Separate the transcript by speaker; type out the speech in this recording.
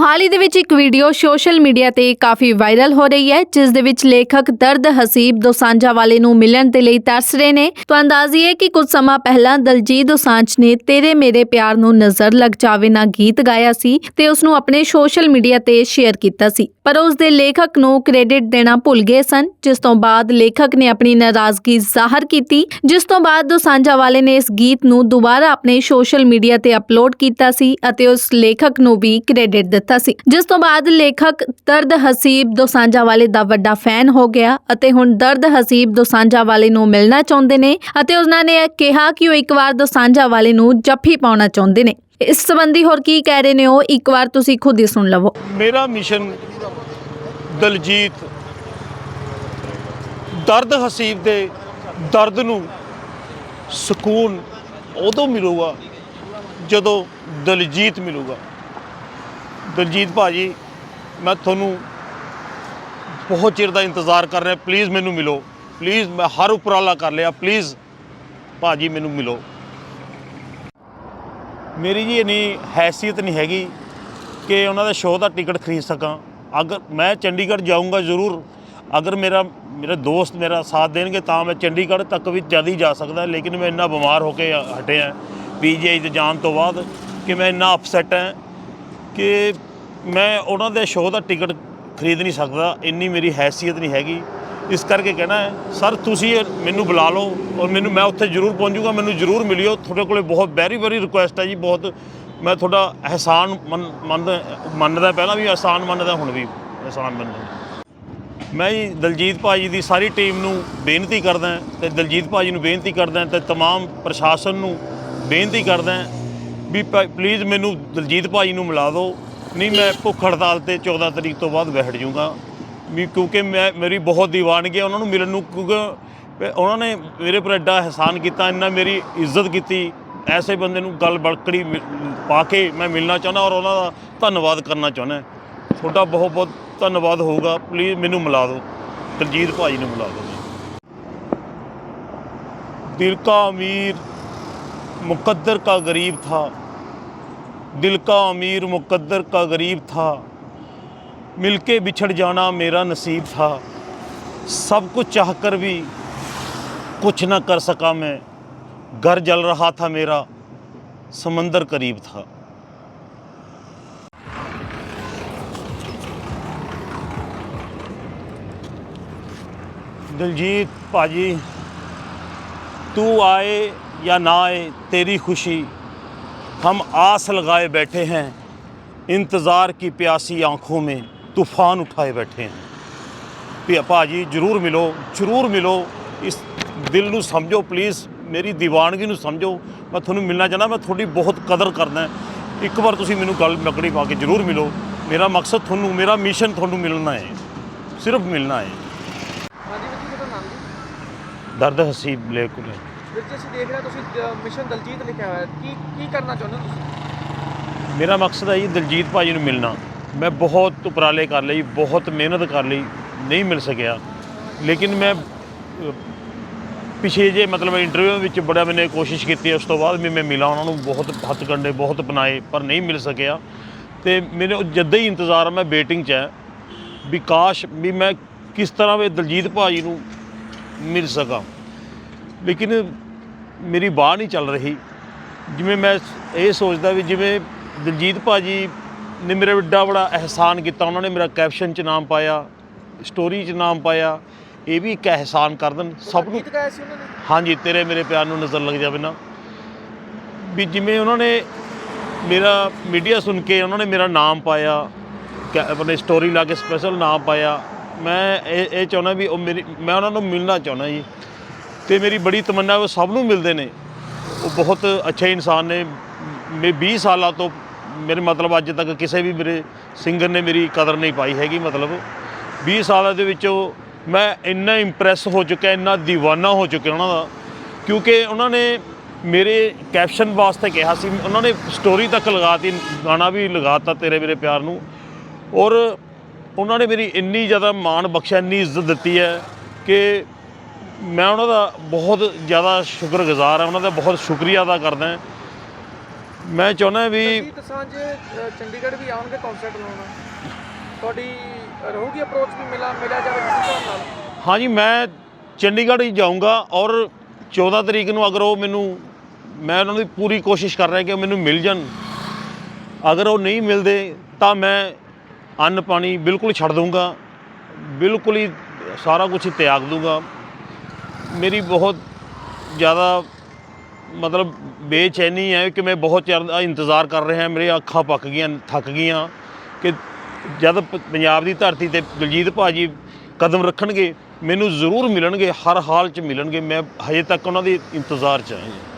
Speaker 1: ਹਾਲ ਹੀ ਦੇ ਵਿੱਚ ਇੱਕ ਵੀਡੀਓ ਸੋਸ਼ਲ ਮੀਡੀਆ ਤੇ ਕਾਫੀ ਵਾਇਰਲ ਹੋ ਰਹੀ ਹੈ, ਜਿਸ ਦੇ ਵਿੱਚ ਲੇਖਕ ਦਰਦ ਹਸੀਬ ਦੋਸਾਂਝਾ ਵਾਲੇ ਨੂੰ ਮਿਲਣ ਦੇ ਲਈ ਤਰਸ ਰਹੇ ਨੇ। ਤਾਂ ਹੈ ਕਿ ਕੁਝ ਸਮਾਂ ਪਹਿਲਾਂ ਦਲਜੀਤ ਦੋਸਾਂਝ ਨੇ ਤੇਰੇ ਮੇਰੇ ਪਿਆਰ ਨੂੰ ਨਜ਼ਰ ਲੱਗ ਜਾਵੇ ਨਾ ਗੀਤ ਗਾਇਆ ਸੀ ਤੇ ਉਸ ਨੂੰ ਆਪਣੇ ਸੋਸ਼ਲ ਮੀਡੀਆ ਤੇ ਸ਼ੇਅਰ ਕੀਤਾ ਸੀ। ਪਰ ਉਸ ਦੇ ਲੇਖਕ ਨੂੰ ਕ੍ਰੈਡਿਟ ਦੇਣਾ ਭੁੱਲ ਗਏ ਸਨ, ਜਿਸ ਤੋਂ ਬਾਅਦ ਲੇਖਕ ਨੇ ਆਪਣੀ ਨਾਰਾਜ਼ਗੀ ਜ਼ਾਹਰ ਕੀਤੀ, ਜਿਸ ਤੋਂ ਬਾਅਦ ਦੋਸਾਂਝਾ ਵਾਲੇ ਨੇ ਇਸ ਗੀਤ ਨੂੰ ਦੁਬਾਰਾ ਆਪਣੇ ਸੋਸ਼ਲ ਮੀਡੀਆ ਤੇ ਅਪਲੋਡ ਕੀਤਾ ਸੀ ਅਤੇ ਉਸ ਲੇਖਕ ਨੂੰ ਵੀ ਕ੍ਰੈਡਿਟ ਦਿੱਤਾ। ਸੀ। ਜਿਸ ਤੋਂ ਬਾਅਦ ਲੇਖਕ ਦਰਦ ਹਸੀਬ ਦੋਸਾਂਝਾ ਵਾਲੇ ਦਾ ਵੱਡਾ ਫੈਨ ਹੋ ਗਿਆ ਅਤੇ ਹੁਣ ਦਰਦ ਹਸੀਬ ਦੋਸਾਂਝਾ ਵਾਲੇ ਨੂੰ ਮਿਲਣਾ ਚਾਹੁੰਦੇ ਨੇ ਅਤੇ ਉਹਨਾਂ ਨੇ ਕਿਹਾ ਕਿ ਉਹ ਇੱਕ ਵਾਰ ਦੋਸਾਂਝਾ ਵਾਲੇ ਨੂੰ ਜੱਫੀ ਪਾਉਣਾ ਚਾਹੁੰਦੇ ਨੇ। ਇਸ ਸੰਬੰਧੀ ਹੋਰ ਕੀ ਕਹਿ ਰਹੇ ਨੇ ਉਹ? ਇੱਕ ਵਾਰ ਤੁਸੀਂ ਖੁਦ ਹੀ ਸੁਣ ਲਵੋ।
Speaker 2: ਮੇਰਾ ਮਿਸ਼ਨ ਦਲਜੀਤ ਦਰਦ ਹਸੀਬ ਦੇ ਦਰਦ ਨੂੰ ਸਕੂਨ ਉਦੋਂ ਮਿਲੂਗਾ ਜਦੋਂ ਦਲਜੀਤ ਮਿਲੂਗਾ। ਦਲਜੀਤ ਭਾਜੀ, ਮੈਂ ਤੁਹਾਨੂੰ ਬਹੁਤ ਚਿਰ ਦਾ ਇੰਤਜ਼ਾਰ ਕਰ ਰਿਹਾ ਪਲੀਜ਼ ਮੈਨੂੰ ਮਿਲੋ। ਪਲੀਜ਼ ਮੈਂ ਹਰ ਉਪਰਾਲਾ ਕਰ ਲਿਆ ਪਲੀਜ਼ ਭਾਜੀ ਮੈਨੂੰ ਮਿਲੋ। ਮੇਰੀ ਜੀ ਇਨੀ ਹੈਸੀਅਤ ਨਹੀਂ ਹੈਗੀ ਕਿ ਉਹਨਾਂ ਦਾ ਸ਼ੋਅ ਦਾ ਟਿਕਟ ਖਰੀਦ ਸਕਾਂ। ਅਗਰ ਮੈਂ ਚੰਡੀਗੜ੍ਹ ਜਾਊਂਗਾ ਜ਼ਰੂਰ। ਅਗਰ ਮੇਰਾ, ਮੇਰੇ ਦੋਸਤ ਮੇਰਾ ਸਾਥ ਦੇਣਗੇ ਤਾਂ ਮੈਂ ਚੰਡੀਗੜ੍ਹ ਤੱਕ ਵੀ ਜਦ ਹੀ ਜਾ ਸਕਦਾ, ਲੇਕਿਨ ਮੈਂ ਇੰਨਾ ਬਿਮਾਰ ਹੋ ਕੇ ਹਟਿਆ। ਪੀਜੀਆਈ ਤੇ ਜਾਣ ਤੋਂ ਬਾਅਦ ਕਿ ਮੈਂ ਇੰਨਾ ਅਪਸੈਟ ਹਾਂ ਕਿ ਮੈਂ ਉਹਨਾਂ ਦੇ ਸ਼ੋਅ ਦਾ ਟਿਕਟ ਖਰੀਦ ਨਹੀਂ ਸਕਦਾ ਇੰਨੀ ਮੇਰੀ ਹੈਸੀਅਤ ਨਹੀਂ ਹੈਗੀ ਇਸ ਕਰਕੇ ਕਹਿਣਾ ਹੈ ਸਰ ਤੁਸੀਂ ਇਹ ਮੈਨੂੰ ਬੁਲਾ ਲਓ ਔਰ ਮੈਨੂੰ ਮੈਂ ਉੱਥੇ ਜ਼ਰੂਰ ਪਹੁੰਚੂਗਾ ਮੈਨੂੰ ਜ਼ਰੂਰ ਮਿਲਿਓ ਤੁਹਾਡੇ ਕੋਲੇ ਬਹੁਤ ਵੈਰੀ ਵੈਰੀ ਰਿਕੁਐਸਟ ਹੈ ਜੀ ਬਹੁਤ ਮੈਂ ਤੁਹਾਡਾ ਅਹਿਸਾਨ ਮੰਨ- ਮੰਨਦਾ ਮੰਨਦਾ ਪਹਿਲਾਂ ਵੀ ਅਹਿਸਾਨ ਮੰਨਦਾ ਹੁਣ ਵੀ ਅਹਿਸਾਨ ਮੰਨਦਾ ਮੈਂ ਜੀ ਦਲਜੀਤ ਭਾਜੀ ਦੀ ਸਾਰੀ ਟੀਮ ਨੂੰ ਬੇਨਤੀ ਕਰਦਾ ਤੇ ਦਲਜੀਤ ਭਾਜੀ ਨੂੰ ਬੇਨਤੀ ਕਰਦਾ ਤੇ तमाम ਪ੍ਰਸ਼ਾਸਨ ਨੂੰ ਬੇਨਤੀ ਕਰਦਾ ਵੀ ਪਲੀਜ਼ ਮੈਨੂੰ ਦਲਜੀਤ ਭਾਜੀ ਨੂੰ ਮਿਲਾ ਦਿਓ। ਨਹੀਂ, ਮੈਂ ਭੁੱਖ ਹੜਤਾਲ ਤੇ 14 ਤਰੀਕ ਤੋਂ ਬਾਅਦ ਬੈਠ ਜਾਊਂਗਾ। ਵੀ ਕਿਉਂਕਿ ਮੈਂ, ਮੇਰੀ ਬਹੁਤ ਦੀਵਾਨਗੀ ਉਹਨਾਂ ਨੂੰ ਮਿਲਣ ਨੂੰ ਕਿਉਂਕਿ ਉਹਨਾਂ ਨੇ ਮੇਰੇ ਪਰ ਐਡਾ ਅਹਿਸਾਨ ਕੀਤਾ, ਇੰਨਾ ਮੇਰੀ ਇੱਜ਼ਤ ਕੀਤੀ। ਐਸੇ ਬੰਦੇ ਨੂੰ ਗੱਲ ਬੜਕੜੀ ਮਿ- ਪਾ ਕੇ ਮੈਂ ਮਿਲਣਾ ਚਾਹੁੰਦਾ ਔਰ ਉਹਨਾਂ ਦਾ ਧੰਨਵਾਦ ਕਰਨਾ ਚਾਹੁੰਦਾ। ਤੁਹਾਡਾ ਬਹੁਤ ਬਹੁਤ ਧੰਨਵਾਦ ਹੋਊਗਾ। ਪਲੀਜ਼ ਮੈਨੂੰ ਮਿਲਾ ਦਿਓ। ਦਲਜੀਤ ਭਾਜੀ ਨੂੰ ਮਿਲਾ ਦਿਓ। ਦਿਲ ਕਾ ਅਮੀਰ मुकद्दर का गरीब था। दिल का अमीर मुकद्दर का गरीब था। मिल के बिछड़ जाना मेरा नसीब था। सब कुछ चाह कर भी कुछ ना कर सका मैं। घर जल रहा था मेरा। समंदर करीब था। दिलजीत पाजी तू आए या ना आए तेरी खुशी हम आस लगाए बैठे हैं इंतज़ार की प्यासी आंखों में तूफान उठाए बैठे हैं ਵੀ ਭਾਜੀ ਜਰੂਰ ਮਿਲੋ ਜਰੂਰ ਮਿਲੋ ਇਸ ਦਿਲ ਨੂੰ ਸਮਝੋ ਪਲੀਜ਼ ਮੇਰੀ ਦੀਵਾਨਗੀ ਨੂੰ ਸਮਝੋ ਮੈਂ ਤੁਹਾਨੂੰ ਮਿਲਣਾ ਚਾਹੁੰਦਾ ਮੈਂ ਤੁਹਾਡੀ ਬਹੁਤ ਕਦਰ ਕਰਦਾ ਇੱਕ ਵਾਰ ਤੁਸੀਂ ਮੈਨੂੰ ਗੱਲ ਮਕੜੀ ਪਾ ਕੇ ਜਰੂਰ ਮਿਲੋ ਮੇਰਾ ਮਕਸਦ ਤੁਹਾਨੂੰ ਮੇਰਾ ਮਿਸ਼ਨ ਤੁਹਾਨੂੰ ਮਿਲਣਾ ਹੈ ਸਿਰਫ ਮਿਲਣਾ ਹੈ ਦਰਦ ਹਸੀਬ ਲੇਕੁਲੇ
Speaker 3: ਵੀਰ ਜੀ ਅਸੀਂ ਦੇਖ ਰਹੇ ਹਾਂ ਤੁਸੀਂ ਮਿਸ਼ਨ ਦਲਜੀਤ ਲਿਖਿਆ ਹੋਇਆ। ਹੈ ਕੀ ਕੀ ਕਰਨਾ ਚਾਹੁੰਦੇ ਹੋ ਤੁਸੀਂ?
Speaker 2: ਮੇਰਾ ਮਕਸਦ ਹੈ ਜੀ ਦਲਜੀਤ ਭਾਜੀ ਨੂੰ ਮਿਲਣਾ। ਮੈਂ ਬਹੁਤ ਉਪਰਾਲੇ ਕਰ ਲਈ ਬਹੁਤ ਮਿਹਨਤ ਕਰ ਲਈ ਨਹੀਂ ਮਿਲ ਸਕਿਆ। ਲੇਕਿਨ ਮੈਂ ਅ, ਪਿਛੇ ਜੇ ਮਤਲਬ ਇੰਟਰਵਿਊ ਵਿੱਚ ਬੜਾ ਮੈਨੇ ਕੋਸ਼ਿਸ਼ ਕੀਤੀ ਉਸ ਤੋਂ ਬਾਅਦ ਵੀ ਮੈਂ ਮਿਲਾਂ ਉਹਨਾਂ ਨੂੰ ਬਹੁਤ ਹੱਥ ਕੰਡੇ ਬਹੁਤ ਅਪਣਾਏ ਪਰ ਨਹੀਂ ਮਿਲ ਸਕਿਆ। ਤੇ ਮੇਰੇ ਜਦ ਹੀ ਇੰਤਜ਼ਾਰ ਆ, ਮੈਂ ਵੇਟਿੰਗ 'ਚ ਹੈ ਵੀ ਕਾਸ਼ ਵੀ ਮੈਂ ਕਿਸ ਤਰ੍ਹਾਂ ਵੀ ਦਲਜੀਤ ਭਾਜੀ ਨੂੰ ਮਿਲ ਸਕਾਂ। ਲੇਕਿਨ ਮੇਰੀ ਬਾਹ ਨਹੀਂ ਚੱਲ ਰਹੀ। ਜਿਵੇਂ ਮੈਂ ਇਹ ਸੋਚਦਾ ਵੀ ਜਿਵੇਂ ਦਿਲਜੀਤ ਭਾਜੀ ਨੇ ਮੇਰੇ ਵੱਡਾ ਬੜਾ ਅਹਿਸਾਨ ਕੀਤਾ ਉਹਨਾਂ ਨੇ ਮੇਰਾ ਕੈਪਸ਼ਨ 'ਚ ਨਾਮ ਪਾਇਆ ਸਟੋਰੀ 'ਚ ਨਾਮ ਪਾਇਆ ਇਹ ਵੀ ਇੱਕ ਅਹਿਸਾਨ ਕਰ ਦੇਣ। ਸਭ ਨੂੰ ਹਾਂਜੀ ਤੇਰੇ ਮੇਰੇ ਪਿਆਰ ਨੂੰ ਨਜ਼ਰ ਲੱਗ ਜਾਵੇ ਨਾ। ਵੀ ਜਿਵੇਂ ਉਹਨਾਂ ਨੇ ਮੇਰਾ ਮੀਡੀਆ ਸੁਣ ਕੇ ਉਹਨਾਂ ਨੇ ਮੇਰਾ ਨਾਮ ਪਾਇਆ ਆਪਣੇ ਸਟੋਰੀ ਲਾ ਕੇ ਸਪੈਸ਼ਲ ਨਾਮ ਪਾਇਆ। ਮੈਂ ਇਹ ਇਹ ਚਾਹੁੰਦਾ ਵੀ ਉਹ ਮੇਰੀ, ਮੈਂ ਉਹਨਾਂ ਨੂੰ ਮਿਲਣਾ ਚਾਹੁੰਦਾ ਜੀ। ਤੇ ਮੇਰੀ ਬੜੀ ਤਮੰਨਾ, ਉਹ ਸਭ ਨੂੰ ਮਿਲਦੇ ਨੇ। ਉਹ ਬਹੁਤ ਅੱਛੇ ਇਨਸਾਨ ਨੇ। ਮੈਂ 20 ਸਾਲਾਂ ਤੋਂ ਮੇਰੇ ਮਤਲਬ ਅੱਜ ਤੱਕ ਕਿਸੇ ਵੀ ਮੇਰੇ ਸਿੰਗਰ ਨੇ ਮੇਰੀ ਕਦਰ ਨਹੀਂ ਪਾਈ ਹੈਗੀ, ਮਤਲਬ। 20 ਸਾਲਾਂ ਦੇ ਵਿੱਚੋਂ ਮੈਂ ਇੰਨਾ ਇੰਪ੍ਰੈਸ ਹੋ ਚੁੱਕਿਆ, ਇੰਨਾ دیਵਾਨਾ ਹੋ ਚੁੱਕਿਆ ਉਹਨਾਂ ਦਾ। ਕਿਉਂਕਿ ਉਹਨਾਂ ਨੇ ਮੇਰੇ ਕੈਪਸ਼ਨ ਵਾਸਤੇ ਕਿਹਾ ਸੀ, ਉਹਨਾਂ ਨੇ ਸਟੋਰੀ ਤੱਕ ਲਗਾਤੀ ਗਾਣਾ ਵੀ ਲਗਾਤਾ ਤੇਰੇ ਮੇਰੇ ਪਿਆਰ ਨੂੰ। ਔਰ ਉਹਨਾਂ ਨੇ ਮੇਰੀ ਇੰਨੀ ਜ਼ਿਆਦਾ ਮਾਣ ਬਖਸ਼ਿਆ ਇੰਨੀ ਇੱਜ਼ਤ ਦਿੱਤੀ ਹੈ ਕਿ ਮੈਂ ਉਹਨਾਂ ਦਾ ਬਹੁਤ ਜ਼ਿਆਦਾ ਸ਼ੁਕਰਗੁਜ਼ਾਰ ਹਾਂ ਉਹਨਾਂ ਦਾ ਬਹੁਤ ਸ਼ੁਕਰੀਆ ਅਦਾ ਕਰਦਾ ਮੈਂ ਚਾਹੁੰਦਾ ਵੀ
Speaker 3: ਅ, ਚੰਡੀਗੜ੍ਹ ਵੀ ਆਉਣਗੇ ਕਨਸਰਟ ਲਾਉਣ। ਤੁਹਾਡੀ ਰਹੂਗੀ ਅਪਰੋਚ ਵੀ ਮਿਲਾ ਮਿਲਿਆ ਜਾਵੇ ਕਿਸੇ ਨਾਲ?
Speaker 2: ਹਾਂਜੀ ਮੈਂ ਚੰਡੀਗੜ੍ਹ ਹੀ ਜਾਊਂਗਾ ਔਰ 14 ਤਰੀਕ ਨੂੰ ਅਗਰ ਉਹ ਮੈਨੂੰ ਮੈਂ ਉਹਨਾਂ ਦੀ ਪੂਰੀ ਕੋਸ਼ਿਸ਼ ਕਰ ਰਿਹਾ ਕਿ ਮੈਨੂੰ ਮਿਲ ਜਾਣ। ਅਗਰ ਉਹ ਨਹੀਂ ਮਿਲਦੇ ਤਾਂ ਮੈਂ ਅੰਨ ਪਾਣੀ ਬਿਲਕੁਲ ਛੱਡ ਦੂੰਗਾ ਬਿਲਕੁਲ ਹੀ ਸਾਰਾ ਕੁਝ ਤਿਆਗ ਦੂੰਗਾ ਮੇਰੀ ਬਹੁਤ ਜ਼ਿਆਦਾ ਮਤਲਬ ਬੇਚੈਨੀ ਹੈ ਕਿ ਮੈਂ ਬਹੁਤ ਚਿਰ ਦਾ ਇੰਤਜ਼ਾਰ ਕਰ ਰਿਹਾ, ਮੇਰੇ ਅੱਖਾਂ ਪੱਕ ਗਈਆਂ, ਥੱਕ ਗਈਆਂ ਕਿ ਜਦ ਪੰਜਾਬ ਦੀ ਧਰਤੀ ਤੇ ਦਲਜੀਤ ਭਾਜੀ ਕਦਮ ਰੱਖਣਗੇ, ਮੈਨੂੰ ਜ਼ਰੂਰ ਮਿਲਣਗੇ, ਹਰ ਹਾਲ 'ਚ ਮਿਲਣਗੇ, ਮੈਂ ਹਜੇ ਤੱਕ ਉਹਨਾਂ ਦੇ ਇੰਤਜ਼ਾਰ 'ਚ ਹਾਂ।